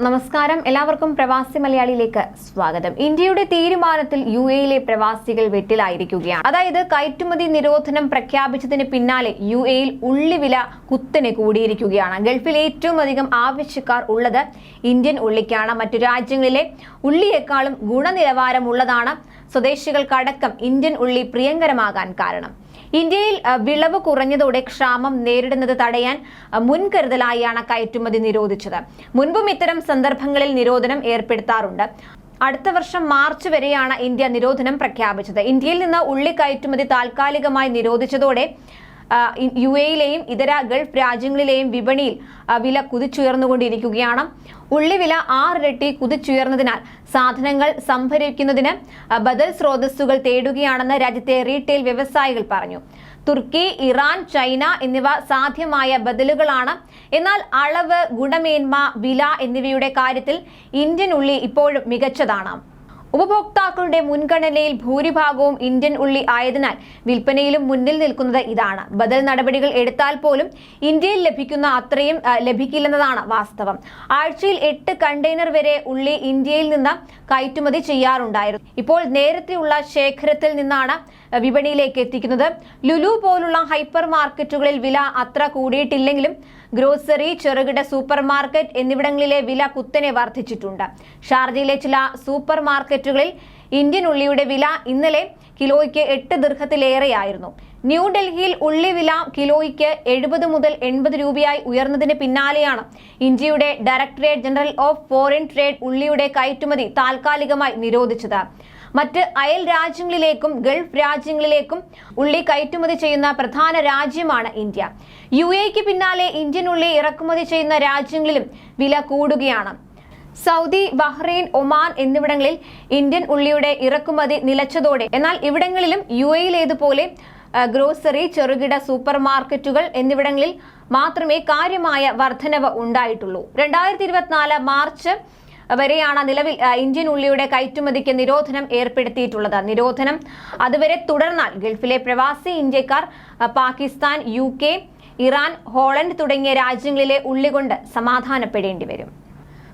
നമസ്കാരം. എല്ലാവർക്കും പ്രവാസി മലയാളിയിലേക്ക് സ്വാഗതം. ഇന്ത്യയുടെ തീരുമാനത്തിൽ യു എയിലെ പ്രവാസികൾ വെട്ടിലായിരിക്കുകയാണ്. അതായത് കയറ്റുമതി നിരോധനം പ്രഖ്യാപിച്ചതിന് പിന്നാലെ യു എയിൽ ഉള്ളിവില കുത്തനെ കൂടിയിരിക്കുകയാണ്. ഗൾഫിൽ ഏറ്റവും അധികം ആവശ്യക്കാർ ഉള്ളത് ഇന്ത്യൻ ഉള്ളിക്കാണ്. മറ്റു രാജ്യങ്ങളിലെ ഉള്ളിയേക്കാളും ഗുണനിലവാരമുള്ളതാണ് സ്വദേശികൾക്കടക്കം ഇന്ത്യൻ ഉള്ളി പ്രിയങ്കരമാകാൻ കാരണം. ഇന്ത്യയിൽ വിളവ് കുറഞ്ഞതോടെ ക്ഷാമം നേരിടുന്നത് തടയാൻ മുൻകരുതലായാണ് കയറ്റുമതി നിരോധിച്ചത്. മുൻപും ഇത്തരം സന്ദർഭങ്ങളിൽ നിരോധനം ഏർപ്പെടുത്താറുണ്ട്. അടുത്ത വർഷം മാർച്ച് വരെയാണ് ഇന്ത്യ നിരോധനം പ്രഖ്യാപിച്ചത്. ഇന്ത്യയിൽ നിന്ന് ഉള്ളി കയറ്റുമതി താൽക്കാലികമായി നിരോധിച്ചതോടെ യു എയിലെയും ഇതര ഗൾഫ് രാജ്യങ്ങളിലെയും വിപണിയിൽ വില കുതിച്ചുയർന്നുകൊണ്ടിരിക്കുകയാണ്. ഉള്ളിവില ആറിരട്ടി കുതിച്ചുയർന്നതിനാൽ സാധനങ്ങൾ സംഭരിക്കുന്നതിന് ബദൽ സ്രോതസ്സുകൾ തേടുകയാണെന്ന് രാജ്യത്തെ റീറ്റെയിൽ വ്യവസായികൾ പറഞ്ഞു. തുർക്കി ഇറാൻ ചൈന എന്നിവ സാധ്യമായ ബദലുകളാണ്. എന്നാൽ അളവ് ഗുണമേന്മ വില എന്നിവയുടെ കാര്യത്തിൽ ഇന്ത്യൻ ഉള്ളി ഇപ്പോഴും മികച്ചതാണ്. ഉപഭോക്താക്കളുടെ മുൻഗണനയിൽ ഭൂരിഭാഗവും ഇന്ത്യൻ ഉള്ളി ആയതിനാൽ വിൽപ്പനയിലും മുന്നിൽ നിൽക്കുന്നത് ഇതാണ്. ബദൽ നടപടികൾ എടുത്താൽ പോലും ഇന്ത്യയിൽ ലഭിക്കുന്ന അത്രയും ലഭിക്കില്ലെന്നതാണ് വാസ്തവം. ആഴ്ചയിൽ എട്ട് കണ്ടെയ്നർ വരെ ഉള്ളി ഇന്ത്യയിൽ നിന്ന് കയറ്റുമതി ചെയ്യാറുണ്ടായിരുന്നു. ഇപ്പോൾ നേരത്തെയുള്ള ശേഖരത്തിൽ നിന്നാണ് വിപണിയിലേക്ക് എത്തിക്കുന്നത്. ലുലു പോലുള്ള ഹൈപ്പർ മാർക്കറ്റുകളിൽ വില അത്ര കൂടിയിട്ടില്ലെങ്കിലും ഗ്രോസറി ചെറുകിട സൂപ്പർ മാർക്കറ്റ് എന്നിവിടങ്ങളിലെ വില കുത്തനെ വർദ്ധിച്ചിട്ടുണ്ട്. ഷാർജയിലെ ചില സൂപ്പർ മാർക്കറ്റുകളിൽ ഇന്ത്യൻ ഉള്ളിയുടെ വില ഇന്നലെ കിലോയ്ക്ക് എട്ട് ദീർഘത്തിലേറെയായിരുന്നു. ന്യൂഡൽഹിയിൽ ഉള്ളി വില കിലോയ്ക്ക് എഴുപത് മുതൽ എൺപത് രൂപയായി ഉയർന്നതിന് പിന്നാലെയാണ് ഇന്ത്യയുടെ directorate general of foreign trade ഉള്ളിയുടെ കയറ്റുമതി താൽക്കാലികമായി നിരോധിച്ചത്. മറ്റ് അയൽ രാജ്യങ്ങളിലേക്കും ഗൾഫ് രാജ്യങ്ങളിലേക്കും ഉള്ളി കയറ്റുമതി ചെയ്യുന്ന പ്രധാന രാജ്യമാണ് ഇന്ത്യ. യു എക്ക് പിന്നാലെ ഇന്ത്യൻ ഉള്ളി ഇറക്കുമതി ചെയ്യുന്ന രാജ്യങ്ങളിലും വില കൂടുകയാണ്. സൗദി ബഹ്റൈൻ ഒമാൻ എന്നിവിടങ്ങളിൽ ഇന്ത്യൻ ഉള്ളിയുടെ ഇറക്കുമതി നിലച്ചതോടെ. എന്നാൽ ഇവിടങ്ങളിലും യു എയിലേതുപോലെ ഗ്രോസറി ചെറുകിട സൂപ്പർ മാർക്കറ്റുകൾ എന്നിവിടങ്ങളിൽ മാത്രമേ കാര്യമായ വർധനവ് ഉണ്ടായിട്ടുള്ളൂ. രണ്ടായിരത്തി ഇരുപത്തിനാല് മാർച്ച് വരെയാണ് നിലവിൽ ഇന്ത്യൻ ഉള്ളിയുടെ കയറ്റുമതിക്ക് നിരോധനം ഏർപ്പെടുത്തിയിട്ടുള്ളത്. നിരോധനം അതുവരെ തുടർന്നാൽ ഗൾഫിലെ പ്രവാസി ഇന്ത്യക്കാർ പാകിസ്ഥാൻ യു ഇറാൻ ഹോളണ്ട് തുടങ്ങിയ രാജ്യങ്ങളിലെ ഉള്ളി കൊണ്ട് സമാധാനപ്പെടേണ്ടി വരും